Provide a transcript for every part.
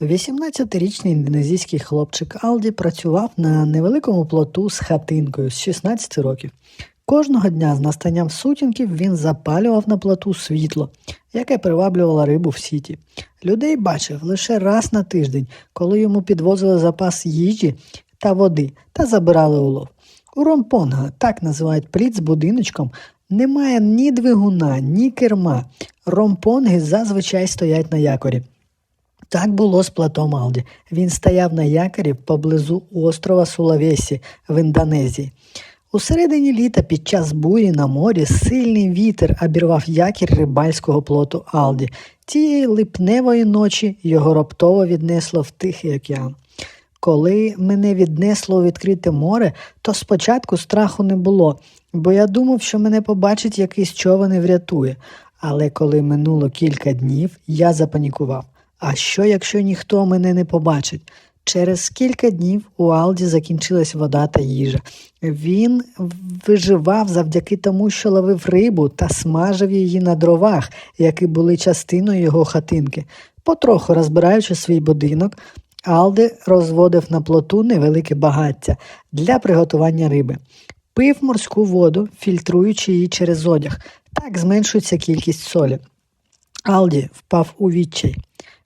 18-річний індонезійський хлопчик Алді працював на невеликому плоту з хатинкою з 16 років. Кожного дня з настанням сутінків він запалював на плоту світло, яке приваблювало рибу в сіті. Людей бачив лише раз на тиждень, коли йому підвозили запас їжі та води та забирали улов. У Ромпонга, так називають пліт з будиночком, немає ні двигуна, ні керма. Ромпонги зазвичай стоять на якорі. Так було з платом Алді. Він стояв на якорі поблизу острова Сулавесі в Індонезії. У середині літа під час бурі на морі сильний вітер обірвав якір рибальського плоту Алді. Тієї липневої ночі його раптово віднесло в Тихий океан. Коли мене віднесло у відкрите море, то спочатку страху не було, бо я думав, що мене побачить якийсь човен і врятує. Але коли минуло кілька днів, я запанікував. А що, якщо ніхто мене не побачить? Через кілька днів у Алді закінчилась вода та їжа. Він виживав завдяки тому, що ловив рибу та смажив її на дровах, які були частиною його хатинки. Потроху розбираючи свій будинок, Алди розводив на плоту невелике багаття для приготування риби. Пив морську воду, фільтруючи її через одяг. Так зменшується кількість солі. Алді впав у відчай.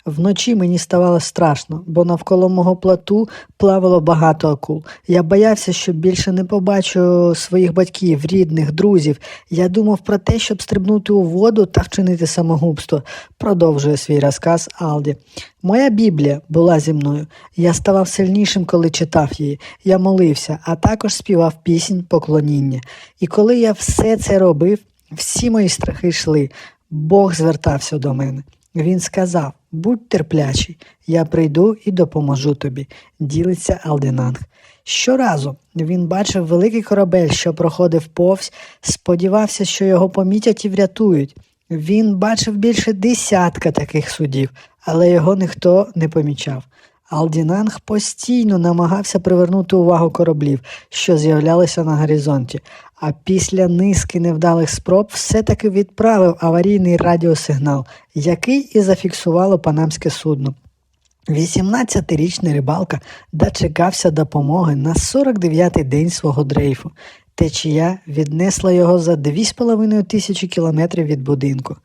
Вночі мені ставало страшно, бо навколо мого плоту плавало багато акул. Я боявся, що більше не побачу своїх батьків, рідних, друзів. Я думав про те, щоб стрибнути у воду та вчинити самогубство, продовжує свій розказ Алді. Моя Біблія була зі мною. Я ставав сильнішим, коли читав її. Я молився, а також співав пісень поклоніння. І коли я все це робив, всі мої страхи йшли. Бог звертався до мене. Він сказав: будь терплячий, я прийду і допоможу тобі, ділиться Алденанг. Щоразу він бачив великий корабель, що проходив повз, сподівався, що його помітять і врятують. Він бачив більше десятка таких судів, але його ніхто не помічав. Алдінанг постійно намагався привернути увагу кораблів, що з'являлися на горизонті, а після низки невдалих спроб все-таки відправив аварійний радіосигнал, який і зафіксувало панамське судно. 18-річний рибалка дочекався допомоги на 49-й день свого дрейфу. Течія віднесла його за 2,5 тисячі кілометрів від будинку.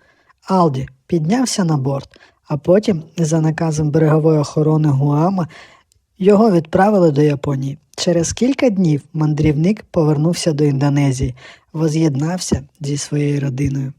Алді піднявся на борт, а потім, за наказом берегової охорони Гуама, його відправили до Японії. Через кілька днів мандрівник повернувся до Індонезії, воз'єднався зі своєю родиною.